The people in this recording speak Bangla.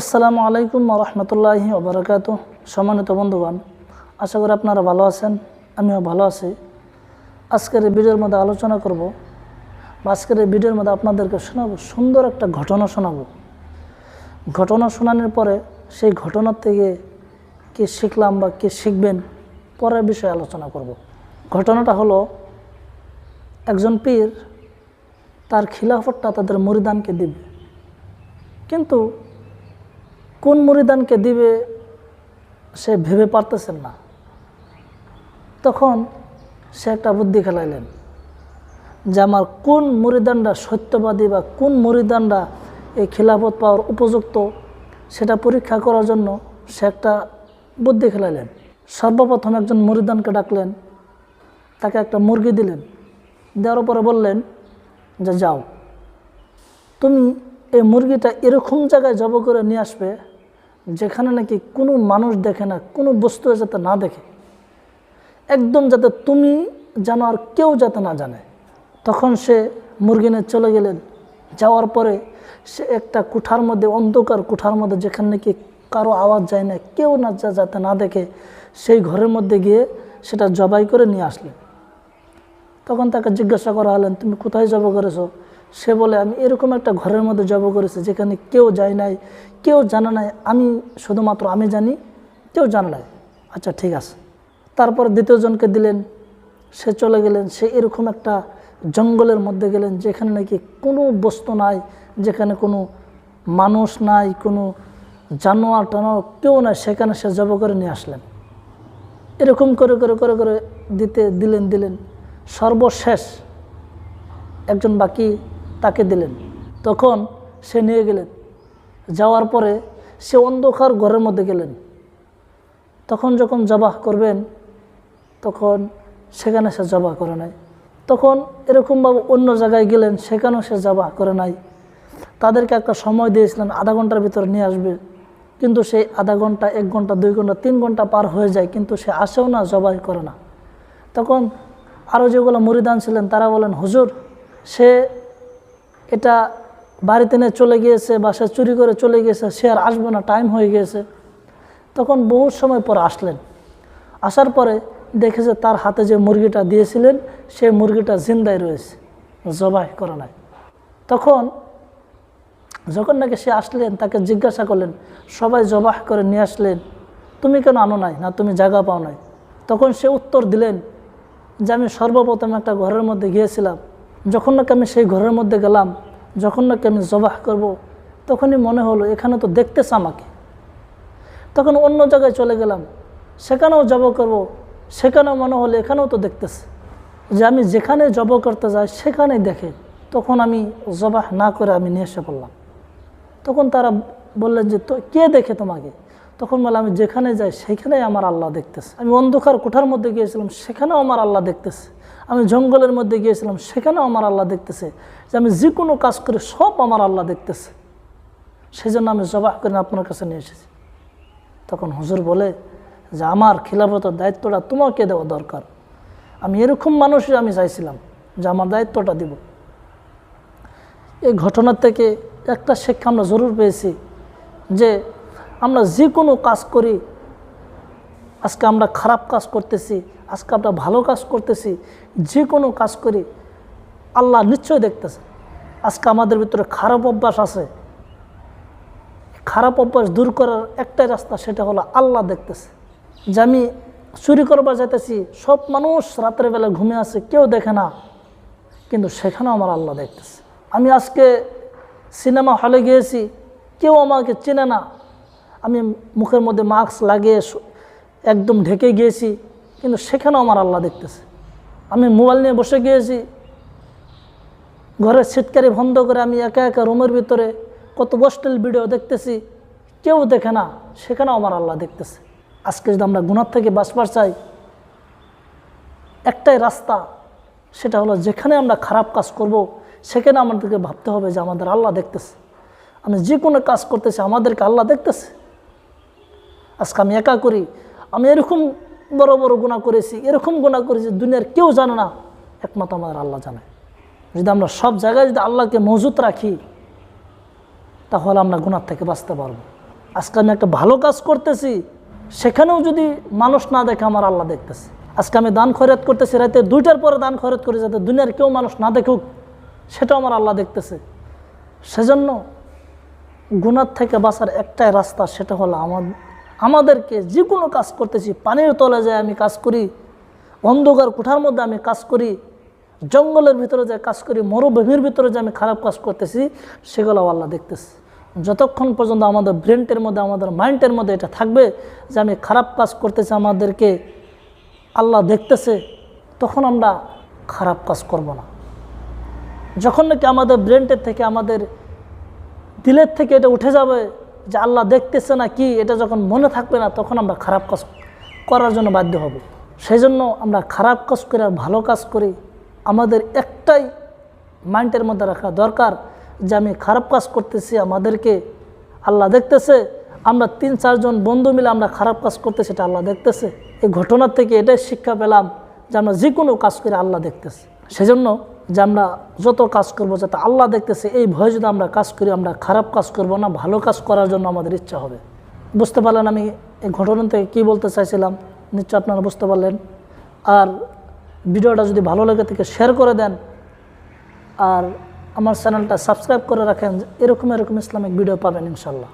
আসসালামু আলাইকুম রহমতুল্লাহি ওবরাকাত সম্মানিত বন্ধুগণ, আশা করি আপনারা ভালো আছেন, আমিও ভালো আছি। আজকের এই ভিডিওর মধ্যে আলোচনা করব বা আজকের এই ভিডিওর মধ্যে আপনাদেরকে শোনাবো, সুন্দর একটা ঘটনা শোনাবো। ঘটনা শোনানোর পরে সেই ঘটনার থেকে কে শিখলাম বা কে শিখবেন, পরের বিষয়ে আলোচনা করব। ঘটনাটা হলো, একজন পীর তার খিলাফতটা তাদের মরিদানকে দিবে। কিন্তু কোন মরিদানকে দিবে সে ভেবে পারতেছেন না। তখন সে একটা বুদ্ধি খেলাইলেন যে আমার কোন মরিদানরা সত্যবাদী বা কোন মরিদানরা এই খিলাফত পাওয়ার উপযুক্ত সেটা পরীক্ষা করার জন্য সে একটা বুদ্ধি খেলাইলেন। সর্বপ্রথম একজন মরিদানকে ডাকলেন, তাকে একটা মুরগি দিলেন, দেওয়ার পরে বললেন যে যাও, তুমি এই মুরগিটা এরকম জায়গায় জব করে নিয়ে আসবে যেখানে নাকি কোনো মানুষ দেখে না, কোনো বস্তু যাতে না দেখে। একদম যাতে তুমি জানো আর কেউ যাতে না জানে। তখন সে মুরগিনে চলে গেলেন যাওয়ার পরে সে একটা কুঠার মধ্যে, অন্ধকার কুঠার মধ্যে যেখানে নাকি কারও আওয়াজ যায় না, কেউ না যা- যাতে না দেখে, সেই ঘরের মধ্যে গিয়ে সেটা জবাই করে নিয়ে আসলেন। তখন তাকে জিজ্ঞাসা করা হলেন, তুমি কোথায় জব করেছ? সে বলে, আমি এরকম একটা ঘরের মধ্যে জব করেছি যেখানে কেউ যায় নাই, কেউ জানে নাই, আমি শুধুমাত্র আমি জানি, কেউ জানে নাই। আচ্ছা ঠিক আছে। তারপর দ্বিতীয়জনকে দিলেন, সে চলে গেলেন, সে এরকম একটা জঙ্গলের মধ্যে গেলেন, যেখানে নাকি কোনো বস্তু নাই, যেখানে কোনো মানুষ নাই, কোনো জানোয়ার টানোয়ার কেউ নাই, সেখানে সে জব করে নিয়ে আসলেন। এরকম করে করে করে করে দিতে, দিলেন দিলেন। সর্বশেষ একজন বাকি তাকে দিলেন। তখন সে নিয়ে গেলেন। যাওয়ার পরে সে অন্ধকার ঘরের মধ্যে গেলেন। তখন যখন জবাহ করবেন, তখন সেখানে সে জবাহ করে নাই। তখন এরকমভাবে অন্য জায়গায় গেলেন, সেখানেও সে জবাহ করে নাই। তাদেরকে একটা সময় দিয়েছিলেন, আধা ঘণ্টার ভিতরে নিয়ে আসবে। কিন্তু সেই আধা ঘণ্টা, এক ঘণ্টা, দুই ঘণ্টা, তিন ঘণ্টা পার হয়ে যায়, কিন্তু সে আসেও না, জবাই করে না। তখন আরও যেগুলো মরিদান ছিলেন তারা বলেন, হুজুর, সে এটা বাড়িতে নিয়ে চলে গিয়েছে বা সে চুরি করে চলে গিয়েছে, সে আর আসবে না টাইম হয়ে গিয়েছে। তখন বহু সময় পর আসলেন। আসার পরে দেখেছে তার হাতে যে মুরগিটা দিয়েছিলেন, সেই মুরগিটা জিন্দায় রয়েছে। জবাই করা নাই। তখন যখন নাকি সে আসলেন, তাকে জিজ্ঞাসা করলেন, সবাই জবাহ করে নিয়ে আসলেন, তুমি কেন আনো নাই না তুমি জায়গা পাও নাই? তখন সে উত্তর দিলেন যে, আমি সর্বপ্রথম একটা ঘরের মধ্যে গিয়েছিলাম। যখন নাকি আমি সেই ঘরের মধ্যে গেলাম, যখন নাকি আমি জবাহ করব, তখনই মনে হলো এখানে তো দেখতেছে আমাকে। তখন অন্য জায়গায় চলে গেলাম, সেখানেও জব করব, সেখানেও মনে হলো এখানেও তো দেখতেছে। যে আমি যেখানে জব করতে যাই, সেখানেই দেখে। তখন আমি জবাহ না করে আমি নিয়ে এসে পড়লাম। তখন তারা বললেন যে, তো কে দেখে তোমাকে? তখন বলে, আমি যেখানে যাই, সেখানেই আমার আল্লাহ দেখতেছে। আমি অন্ধকার কোঠার মধ্যে গিয়েছিলাম, সেখানেও আমার আল্লাহ দেখতেছে। আমি জঙ্গলের মধ্যে গিয়েছিলাম, সেখানেও আমার আল্লাহ দেখতেছে যে আমি যে কোনো কাজ করি সব আমার আল্লাহ দেখতেছে। সেই জন্য আমি জবাহ করে আপনার কাছে নিয়ে এসেছি। তখন হুজুর বলে যে আমার খিলাফতের দায়িত্বটা তোমাকে দেওয়া দরকার। আমি এরকম মানুষই আমি চাইছিলাম যে আমার দায়িত্বটা দিব। এই ঘটনার থেকে একটা শিক্ষা আমরা জরুর পেয়েছি যে আমরা যে কোনো কাজ করি আজকে আমরা খারাপ কাজ করতেছি, আজকে আমরা ভালো কাজ করতেছি, যে কোনো কাজ করি, আল্লাহ নিশ্চয় দেখতেছে। আজকে আমাদের ভিতরে খারাপ অভ্যাস আছে। খারাপ অভ্যাস দূর করার একটাই রাস্তা, সেটা হলো আল্লাহ দেখতেছে। যে আমি চুরি করবার যাইতেছি, সব মানুষ রাতের বেলা ঘুমে আছে, কেউ দেখে না। কিন্তু সেখানেও আমার আল্লাহ দেখতেছে। আমি আজকে সিনেমা হলে গিয়েছি, কেউ আমাকে চেনে না। আমি মুখের মধ্যে মাস্ক লাগিয়ে একদম ঢেকে গিয়েছি, কিন্তু সেখানেও আমার আল্লাহ দেখতেছে। আমি মোবাইল নিয়ে বসে গিয়েছি, ঘরের সিটকারি বন্ধ করে আমি একা একা রুমের ভিতরে কত গোষ্ঠীর ভিডিও দেখতেছি, কেউ দেখে না, সেখানেও আমার আল্লাহ দেখতেছে। আজকে যদি আমরা গুণার থেকে বাঁচবার চাই, একটাই রাস্তা, সেটা হলো যেখানে আমরা খারাপ কাজ করব, সেখানে আমাদেরকে ভাবতে হবে যে আমাদের আল্লাহ দেখতেছে। আমি যে কোনো কাজ করতেছি, আমাদেরকে আল্লাহ দেখতেছে। আজকে আমি একা করি আমি এরকম বড় বড় গুণা করেছি, এরকম গুণা করেছি, দুনিয়ার কেউ জানে না। একমাত্র আমাদের আল্লাহ জানে। যদি আমরা সব জায়গায় যদি আল্লাহকে মজুত রাখি, তাহলে আমরা গুণার থেকে বাঁচতে পারব। আজকে আমি একটা ভালো কাজ করতেছি, সেখানেও যদি মানুষ না দেখে, আমার আল্লাহ দেখতেছে। আজকে আমি দান খয়রাত করতেছি, রাতে দুইটার পরে দান খয়রাত করে যাতে দুনিয়ার কেউ মানুষ না দেখুক, সেটাও আমার আল্লাহ দেখতেছে। সেজন্য গুণার থেকে বাঁচার একটাই রাস্তা, সেটা হলো আমার আমাদেরকে যে কোনো কাজ করতেছি, পানির তলে যায় আমি কাজ করি, অন্ধকার কোঠার মধ্যে আমি কাজ করি, জঙ্গলের ভিতরে যে কাজ করি, মরুভূমির ভিতরে যে আমি খারাপ কাজ করতেছি সেগুলো আল্লাহ দেখতেছে। যতক্ষণ পর্যন্ত আমাদের ব্রেনটের মধ্যে, আমাদের মাইন্ডের মধ্যে এটা থাকবে যে আমি খারাপ কাজ করতেছি আমাদেরকে আল্লাহ দেখতেছে, তখন আমরা খারাপ কাজ করব না। যখন নাকি আমাদের ব্রেনটের থেকে, আমাদের দিলের থেকে এটা উঠে যাবে যে আল্লাহ দেখতেছে না কি, এটা যখন মনে থাকবে না, তখন আমরা খারাপ কাজ করার জন্য বাধ্য হব। সেই জন্য আমরা খারাপ কাজ করে আর ভালো কাজ করি আমাদের একটাই মাইন্ডের মধ্যে রাখা দরকার যে আমি খারাপ কাজ করতেছি, আমাদেরকে আল্লাহ দেখতেছে, আমরা তিন, চারজন বন্ধু মিলে আমরা খারাপ কাজ করতেছি এটা আল্লাহ দেখতেছে। এই ঘটনার থেকে এটাই শিক্ষা পেলাম যে আমরা যে কোনো কাজ করে আল্লাহ দেখতেছে। সেজন্য যে আমরা যত কাজ করব, যাতে আল্লাহ দেখতেছে এই ভয়ে যদি আমরা কাজ করি, আমরা খারাপ কাজ করব না, ভালো কাজ করার জন্য আমাদের ইচ্ছা হবে। বুঝতে পারলেন আমি এই ঘটনা থেকে কী বলতে চাইছিলাম? নিশ্চয় আপনারা বুঝতে পারলেন। আর ভিডিওটা যদি ভালো লাগে থেকে শেয়ার করে দেন। আর আমার চ্যানেলটা সাবস্ক্রাইব করে রাখেন। এরকম এরকম ইসলামিক ভিডিও পাবেন ইনশাল্লাহ